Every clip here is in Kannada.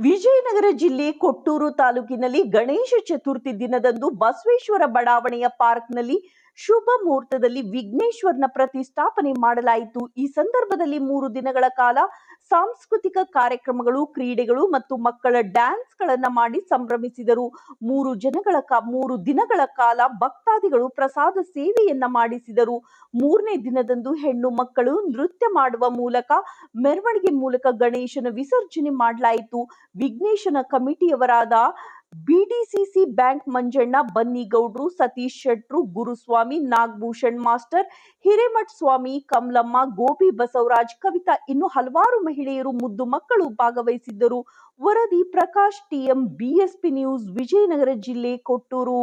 ವಿಜಯನಗರ ಜಿಲ್ಲೆ ಕೊಟ್ಟೂರು ತಾಲೂಕಿನಲ್ಲಿ ಗಣೇಶ ಚತುರ್ಥಿ ದಿನದಂದು ಬಸವೇಶ್ವರ ಬಡಾವಣೆಯ ಪಾರ್ಕ್ನಲ್ಲಿ ಶುಭ ಮುಹೂರ್ತದಲ್ಲಿ ವಿಘ್ನೇಶ್ವರನ ಪ್ರತಿಷ್ಠಾಪನೆ ಮಾಡಲಾಯಿತು. ಈ ಸಂದರ್ಭದಲ್ಲಿ ಮೂರು ದಿನಗಳ ಕಾಲ ಸಾಂಸ್ಕೃತಿಕ ಕಾರ್ಯಕ್ರಮಗಳು, ಕ್ರೀಡೆಗಳು ಮತ್ತು ಮಕ್ಕಳ ಡ್ಯಾನ್ಸ್ ಗಳನ್ನ ಮಾಡಿ ಸಂಭ್ರಮಿಸಿದರು. ಮೂರು ಜನಗಳ ಮೂರು ದಿನಗಳ ಕಾಲ ಭಕ್ತಾದಿಗಳು ಪ್ರಸಾದ ಸೇವೆಯನ್ನ ಮಾಡಿಸಿದರು. ಮೂರನೇ ದಿನದಂದು ಹೆಣ್ಣು ಮಕ್ಕಳು ನೃತ್ಯ ಮಾಡುವ ಮೂಲಕ ಮೆರವಣಿಗೆ ಮೂಲಕ ಗಣೇಶನ ವಿಸರ್ಜನೆ ಮಾಡಲಾಯಿತು. ವಿಘ್ನೇಶನ ಕಮಿಟಿಯವರಾದ ಬಿಡಿಸಿಸಿ ಬ್ಯಾಂಕ್ ಮಂಜಣ್ಣ, ಬನ್ನಿಗೌಡ್ರು, ಸತೀಶ್ ಶೆಟ್ರು, ಗುರುಸ್ವಾಮಿ, ನಾಗಭೂಷಣ್ ಮಾಸ್ಟರ್ ಹಿರೇಮಠ್ ಸ್ವಾಮಿ ಕಮಲಮ್ಮ, ಗೋಪಿ ಬಸವರಾಜ್, ಕವಿತಾ ಇನ್ನು ಹಲವಾರು ಮಹಿಳೆಯರು ಮುದ್ದು ಮಕ್ಕಳು ಭಾಗವಹಿಸಿದ್ದರು. ವರದಿ Prakash, TM, BSP news, Vijayanagara ಜಿಲ್ಲೆ, ಕೊಟ್ಟೂರು.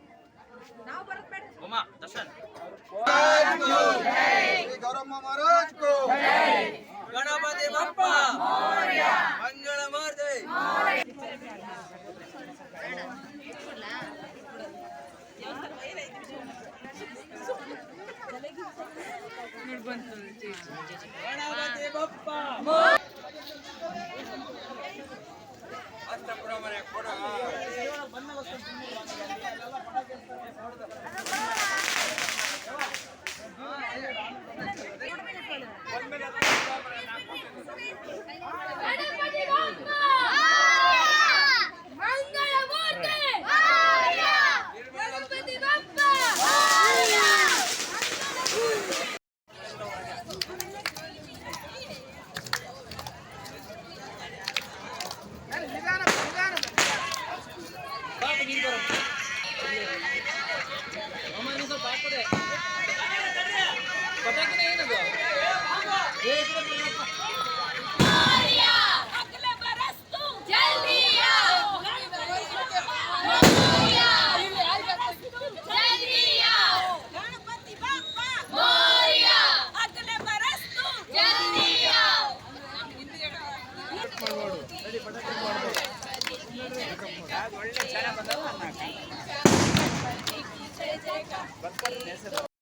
माँ दर्शन। महाराज को गणपति बप्पा। मंगल मूर्ति गणपति बप्पा। ಒಳ್ಳೆ ಚೆನ್ನಾಗಿ ಬಂದವ